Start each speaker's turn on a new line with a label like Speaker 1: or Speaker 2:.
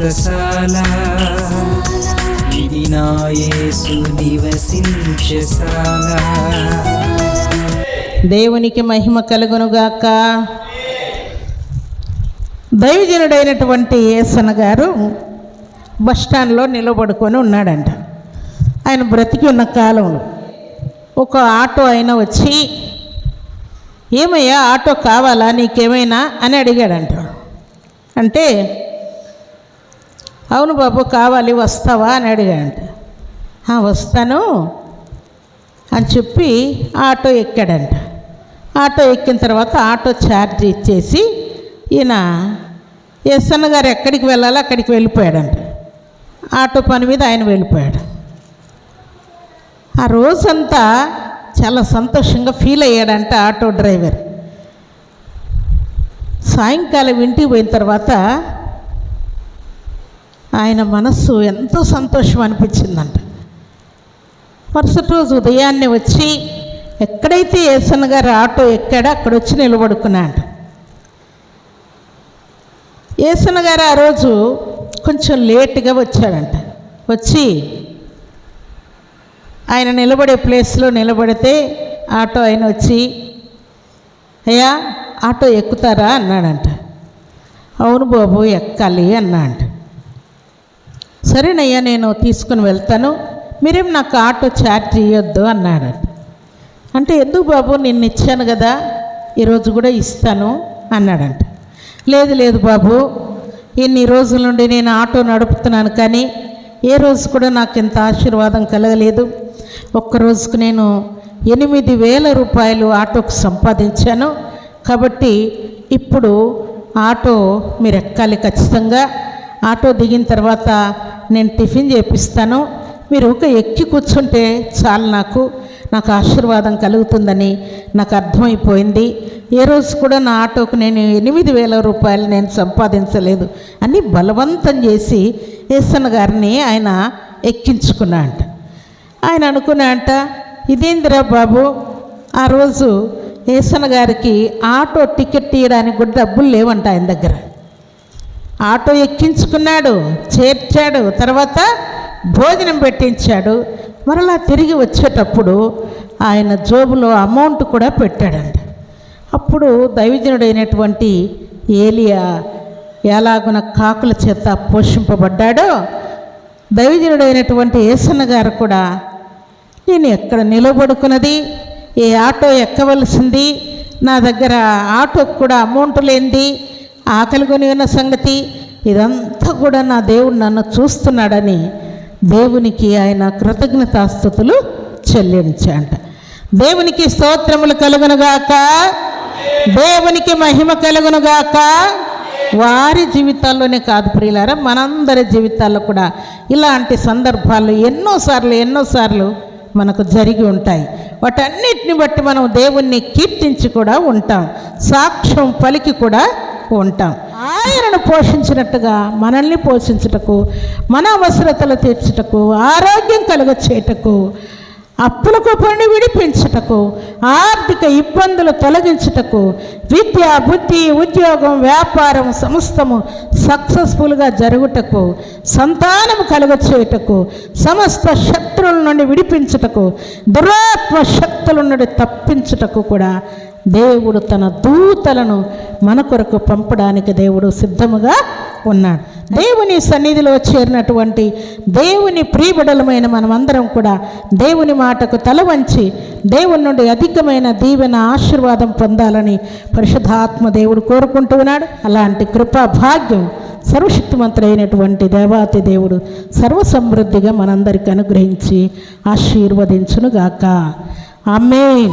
Speaker 1: వ్రతశాల ఇది నివసించశాల
Speaker 2: దేవునికి మహిమ కలుగునుగాక. దైవజనుడైనటువంటి ఏసన గారు బస్ స్టాండ్లో నిలబడుకొని ఉన్నాడంట. ఆయన బ్రతికి ఉన్న కాలంలో ఒక ఆటో ఆయన వచ్చి ఏమయ్యా ఆటో కావాలా? నీకేమైనా? అని అడిగాడంట. అంటే అవును బాబు కావాలి వస్తావా అని అడిగాడంట. వస్తాను అని చెప్పి ఆటో ఎక్కాడంట. ఆటో ఎక్కిన తర్వాత ఆటో ఛార్జ్ ఇచ్చేసి ఈయన ఎస్ఎన్ గారు ఎక్కడికి వెళ్ళాలో అక్కడికి వెళ్ళిపోయాడంట. ఆటో పని మీద ఆయన వెళ్ళిపోయాడు. ఆ రోజంతా చాలా సంతోషంగా ఫీల్ అయ్యాడంట ఆటో డ్రైవర్. సాయంకాలం ఇంటికి పోయిన తర్వాత ఆయన మనస్సు ఎంతో సంతోషం అనిపించిందంట. మరుసటి రోజు ఉదయాన్నే వచ్చి ఎక్కడైతే ఏసన్ గారు ఆటో ఎక్కాడో అక్కడ వచ్చి నిలబడుకున్నాడు ఏసన్ గారు ఆ రోజు కొంచెం లేటుగా వచ్చాడంట. వచ్చి ఆయన నిలబడే ప్లేస్లో నిలబడితే ఆటో ఆయన వచ్చి అయ్యా ఆటో ఎక్కుతారా? అన్నాడంట. అవును బాబు ఎక్కాలి అన్నాడు సరేనయ్యా నేను తీసుకుని వెళ్తాను. మీరేం నాకు ఆటో ఛార్జ్ చేయొద్దు అన్నాడు. అంటే ఎందుకు బాబు నిన్ను ఇచ్చాను కదా ఈరోజు కూడా ఇస్తాను అన్నాడంట. లేదు లేదు బాబు ఇన్ని రోజుల నుండి నేను ఆటో నడుపుతున్నాను కానీ ఏ రోజు కూడా నాకు ఇంత ఆశీర్వాదం కలగలేదు. ఒక్కరోజుకు నేను ఎనిమిది వేల రూపాయలు ఆటోకు సంపాదించాను. కాబట్టి ఇప్పుడు ఆటో మీరు ఎక్కాలి ఖచ్చితంగా. ఆటో దిగిన తర్వాత నేను టిఫిన్ చేపిస్తాను. మీరు ఒక ఎక్కి కూర్చుంటే చాలు నాకు. నాకు ఆశీర్వాదం కలుగుతుందని నాకు అర్థమైపోయింది. ఏ రోజు కూడా నా ఆటోకు నేను ఎనిమిది వేల రూపాయలు నేను సంపాదించలేదు అని బలవంతం చేసి ఏసన్న గారిని ఆయన ఎక్కించుకున్నా అంట ఆయన అనుకున్నా అంట ఇదేందిరా బాబు ఆ రోజు ఏసన్న గారికి ఆటో టికెట్ తీయడానికి కూడా డబ్బులు లేవంట ఆయన దగ్గర. ఆటో ఎక్కించుకున్నాడు చేర్చాడు తర్వాత భోజనం పెట్టించాడు. మరలా తిరిగి వచ్చేటప్పుడు ఆయన జోబులో అమౌంట్ కూడా పెట్టాడండి అప్పుడు దైవజనుడైనటువంటి ఏలియా ఎలాగున కాకుల చేత పోషింపబడ్డాడో దైవజనుడైనటువంటి ఏసన్న గారు కూడా నేను ఎక్కడ నిలబడుకున్నది? ఏ ఆటో ఎక్కవలసింది? నా దగ్గర ఆటోకు కూడా అమౌంట్ లేనిది. ఆకలి కొని ఉన్న సంగతి ఇదంతా కూడా నా దేవుడు నన్ను చూస్తున్నాడని దేవునికి ఆయన కృతజ్ఞతాస్థుతులు చెల్లించాట దేవునికి స్తోత్రములు కలుగునుగాక. దేవునికి మహిమ కలుగునుగాక. వారి జీవితాల్లోనే కాదు ప్రియులారా మనందరి జీవితాల్లో కూడా ఇలాంటి సందర్భాలు ఎన్నోసార్లు ఎన్నోసార్లు మనకు జరిగి ఉంటాయి. వాటన్నిటిని బట్టి మనం దేవుణ్ణి కీర్తించి కూడా ఉంటాం. సాక్ష్యం పలికి కూడా ఉంటాం. ఆయనను పోషించినట్టుగా మనల్ని పోషించుటకు మన అవసరతలు తీర్చుటకు ఆరోగ్యం కలుగ చేయటకు అప్పులకు పని విడిపించుటకు ఆర్థిక ఇబ్బందులు తొలగించుటకు విద్య బుద్ధి ఉద్యోగం వ్యాపారం సమస్తము సక్సెస్ఫుల్గా జరుగుటకు సంతానము కలుగ సమస్త శత్రువుల నుండి విడిపించుటకు దురాత్మ శక్తుల నుండి తప్పించుటకు కూడా దేవుడు తన దూతలను మన కొరకు పంపడానికి దేవుడు సిద్ధముగా ఉన్నాడు. దేవుని సన్నిధిలో చేరినటువంటి దేవుని ప్రియబిడలమైన మనమందరం కూడా దేవుని మాటకు తల వంచి దేవుని నుండి అధికమైన దీవెన ఆశీర్వాదం పొందాలని పరిశుద్ధాత్మ దేవుడు కోరుకుంటున్నాడు అలాంటి కృపా భాగ్యం సర్వశక్తిమంతులైనటువంటి దేవాతి దేవుడు సర్వసమృద్ధిగా మనందరికి అనుగ్రహించి ఆశీర్వదించునుగాక. ఆమె